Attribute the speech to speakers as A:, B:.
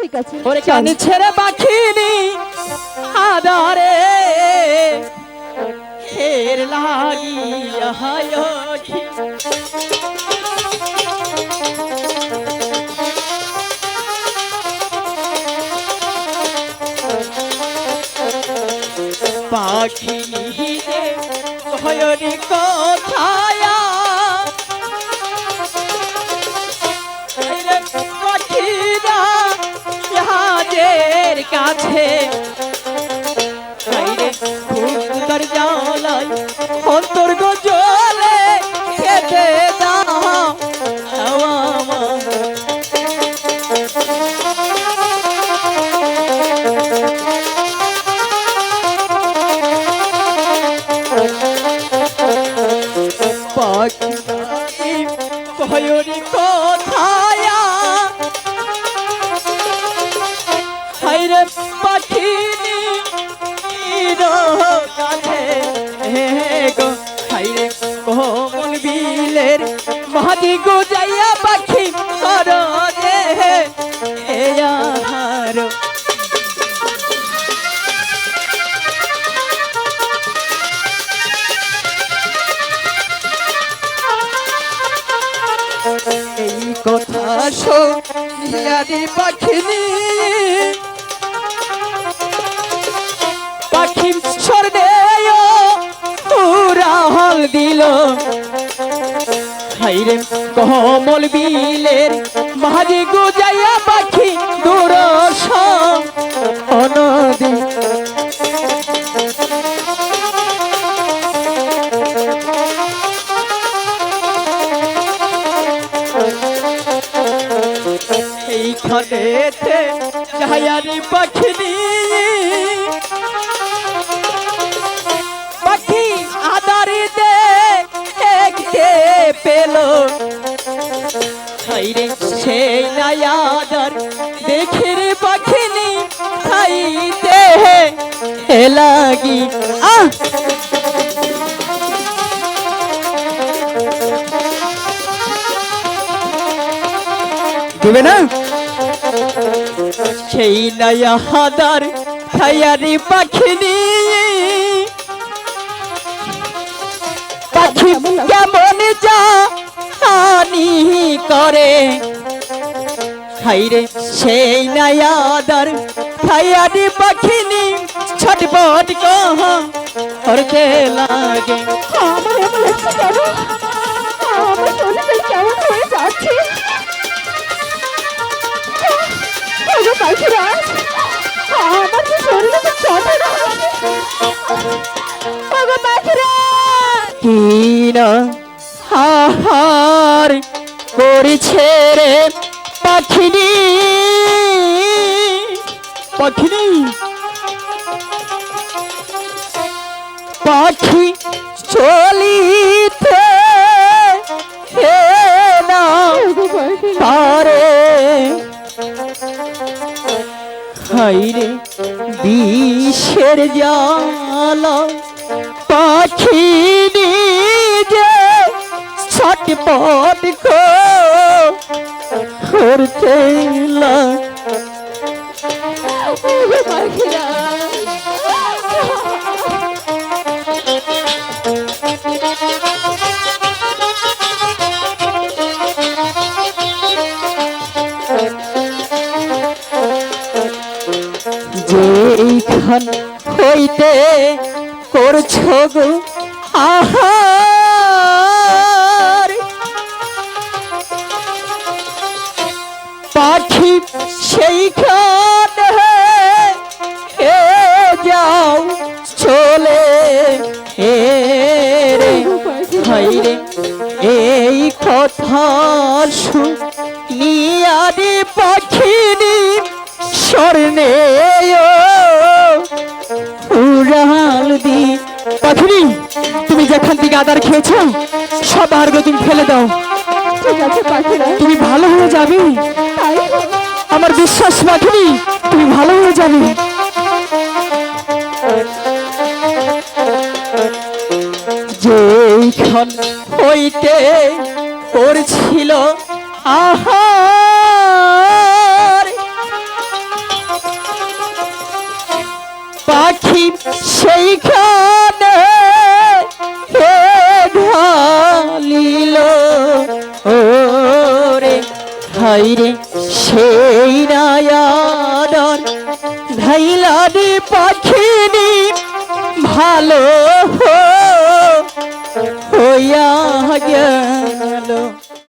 A: ঠিক আছে।
B: ওরে কানে ছেড়ে পাখিনি আদারে। হের লাগিয়া হায় ওঠি। পাখি রে ভয়রি কাছে। সুন্দর জালাই অন্তর গজলে খেতে দাও হাওয়া আমার পাখিনি কাছে গো হাইরে কোমল বিলের মাটি গুজাইয়া পাখি কর রে পাখিনি। দিল হাইরে কমল বিলের মাঝে গুজাইয়া পাখি দূর অনদী। এইখানেতে যাহারি হাইরে সেই নায়াদার দেখে রে পাখিনি খাইতে হে লাগি। আহ! দেবে না? সেই নয়া হাদার খায়ারি পাখিনি। পাখি কেমন যা হানি করে। খাইরে সেই নয়াদার খায়ারি পাখিনি ছটপট কহ করতে লাগে।
A: আমার এমন কেন আমার শরীরটা কেমন হয়ে যাচ্ছে? পাখিরা আমার তো শরীরে তো যন্ত্রণা হচ্ছে পাখিরা!
B: করেছে রে পাখিনি। পাখিনি। পাখি চলিতে না পারে। হাইরে বিষের জালা পাখি নিজে ছটপট করতে
A: পাখিরা
B: যেইখান হইতে করছ গো আহার পাখি সেইখান হে যাও চলে হে রে। হাইরে এই কথা শুনিয়ারে পাখিনি স্বর্ণে উড়াল দি। পাখিনি তুমি যেখান থেকে আদার খেয়েছো সব আর্গ তুমি ফেলে দাও।
A: ঠিক আছে পাখিরা।
B: তুমি ভালো হয়ে যাবে। আমার বিশ্বাস পাখিনি তুমি ভালো হয়ে যাবে। যেইখান হইতে করছিল আহার খাইলারি পাখিনি ভালো হইয়া